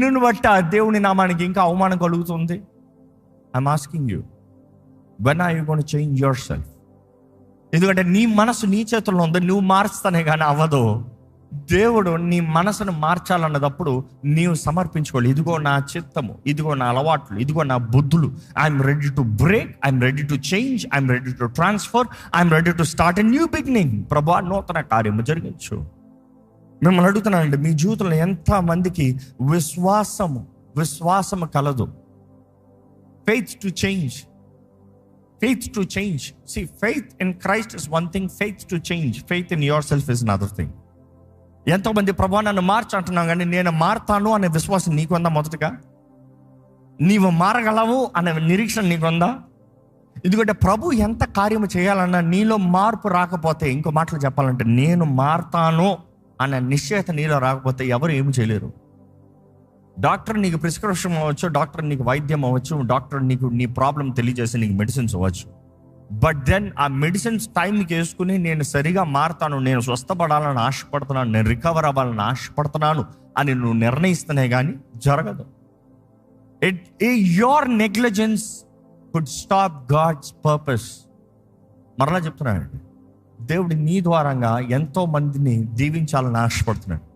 నిన్నును బట్ట దేవుని నామానికి ఇంకా అవమానం కలుగుతుంది. I'm asking you when are you gonna change yourself ఎందుకంటే నీ మనసు నీ చేతుల్లో ఉంది నువ్వు మారుస్తానే కానీ అవ్వదు. దేవుడు నీ మనసును మార్చాలన్నదప్పుడు నీవు సమర్పించుకోవాలి. ఇదిగో నా చిత్తము ఇదిగో నా అలవాట్లు ఇదిగో నా బుద్ధులు. I'm ready to break I'm ready to change I'm ready to transfer I'm ready to start a new beginning ప్రభా నూతన కార్యము జరిగించు. మిమ్మల్ని అడుగుతున్నానండి మీ జీవితంలో ఎంత మందికి విశ్వాసము విశ్వాసము కలదు? Faith to change faith to change see faith in Christ is one thing faith to change faith in yourself is other thing ఎంతోమంది ప్రభా నన్ను మార్చు అంటున్నాం కానీ నేను మారతాను అనే విశ్వాసం నీకుందా మొదటగా? నీవు మారగలవు అనే నిరీక్షణ నీకుందా ఎందుకంటే ప్రభు ఎంత కార్యము చేయాలన్నా నీలో మార్పు రాకపోతే ఇంకో మాటలు చెప్పాలంటే నేను మారతాను. అనే నిశ్చయత నీలో రాకపోతే ఎవరు ఏమి చేయలేరు. డాక్టర్ నీకు ప్రిస్క్రిప్షన్ అవ్వచ్చు డాక్టర్ నీకు వైద్యం అవ్వచ్చు డాక్టర్ నీకు నీ ప్రాబ్లం తెలియజేసి నీకు మెడిసిన్స్ అవ్వచ్చు. బట్ దెన్ ఆ మెడిసిన్స్ టైంకి వేసుకుని నేను సరిగా మారుతాను నేను స్వస్థపడాలని ఆశపడుతున్నాను నేను రికవర్ అవ్వాలని ఆశపడుతున్నాను అని నువ్వు నిర్ణయిస్తున్నాయి కానీ జరగదు. It a your negligence could stop God's purpose మరలా చెప్తున్నానండి. దేవుడు నీ ద్వారంగా ఎంతో మందిని దీవించాలని ఆశపడుతున్నాడు.